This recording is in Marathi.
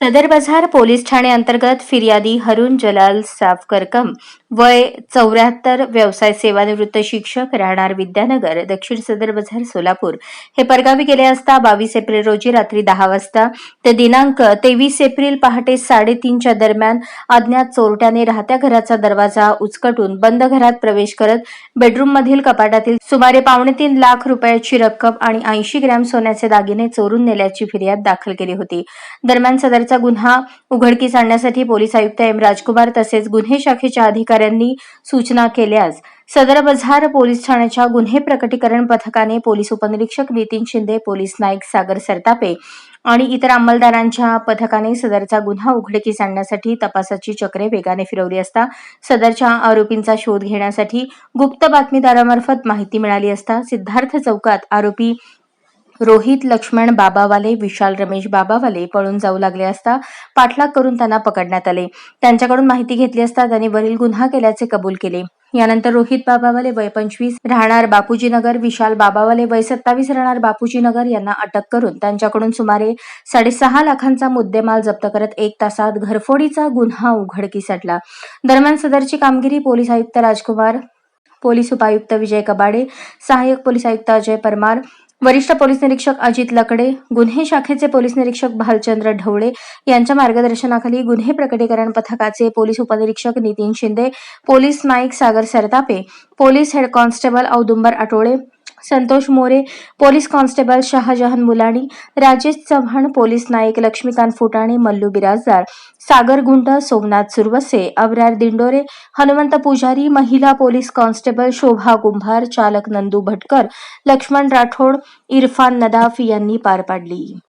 सदर बाजार पोलीस ठाणे अंतर्गत फिर्यादी हरुण जलाल साफकरकम वय चौऱ्याहत्तर व्यवसाय सेवानिवृत्त शिक्षक राहणार विद्यानगर दक्षिण सदर बाजार सोलापूर. हे परगावी गेले असता बावीस एप्रिल रोजी रात्री दहा वाजता ते दिनांक तेवीस एप्रिल पहाटे साडेतीनच्या दरम्यान अज्ञात चोरट्याने राहत्या घराचा दरवाजा उचकटून बंद घरात प्रवेश करत बेडरूममधील कपाटातील सुमारे पावणे तीन लाख रुपयाची रक्कम आणि ऐंशी ग्रॅम सोन्याचे दागिने चोरून नेल्याची फिर्याद दाखल केली होती. दरम्यान सदरचा गुन्हा उघडकीस आणण्यासाठी पोलीस आयुक्त एम. राजकुमार तसेच गुन्हे शाखेच्या अधिकाऱ्यांनी सूचना केल्यास सदर बझार पोलीस ठाण्याच्या गुन्हे प्रकटीकरण पथकाने पोलीस उपनिरीक्षक नितीन शिंदे पोलीस नाईक सागर सरतापे आणि इतर अंमलदारांच्या पथकाने सदरचा गुन्हा उघडकीस आणण्यासाठी तपासाची चक्रे वेगाने फिरवली असता सदरच्या आरोपींचा शोध घेण्यासाठी गुप्त बातमीदारामार्फत माहिती मिळाली असता सिद्धार्थ चौकात आरोपी रोहित लक्ष्मण बाबावाले विशाल रमेश बाबावाले पळून जाऊ लागले असता पाठलाग करून त्यांना पकडण्यात आले. त्यांच्याकडून माहिती घेतली असता त्यांनी वरील गुन्हा केल्याचे कबूल केले. यानंतर रोहित बाबावाले वय पंचवीस राहणार बापूजी नगर विशाल बाबावाले वय सत्तावीस राहणार बापूजी नगर यांना अटक करून त्यांच्याकडून सुमारे साडेसहा लाखांचा मुद्देमाल जप्त करत एक तासात घरफोडीचा गुन्हा उघडकीस आणला. दरम्यान सदरची कामगिरी पोलीस आयुक्त राजकुमार पोलीस उपायुक्त विजय कबाडे सहाय्यक पोलीस आयुक्त अजय परमार वरिष्ठ पोलीस निरीक्षक अजित लकडे गुन्हे शाखेचे पोलीस निरीक्षक भालचंद्र ढवळे यांच्या मार्गदर्शनाखाली गुन्हे प्रकटीकरण पथकाचे पोलीस उपनिरीक्षक Nitin Shinde police Naik Sagar Sartape police head constable Audumbar Atole Santosh More police constable Shahjahan Mulani Rajesh Chavan police Naik Laxmikant Futane Mallu Birajdar Sagar Gund Somnath Suravase Abrar Dindore Hanumant पुजारी महिला पोलीस कॉन्स्टेबल शोभा कुंभार चालक नंदू भटकर लक्ष्मण राठोड इरफान नदाफ यांनी पार पाडली.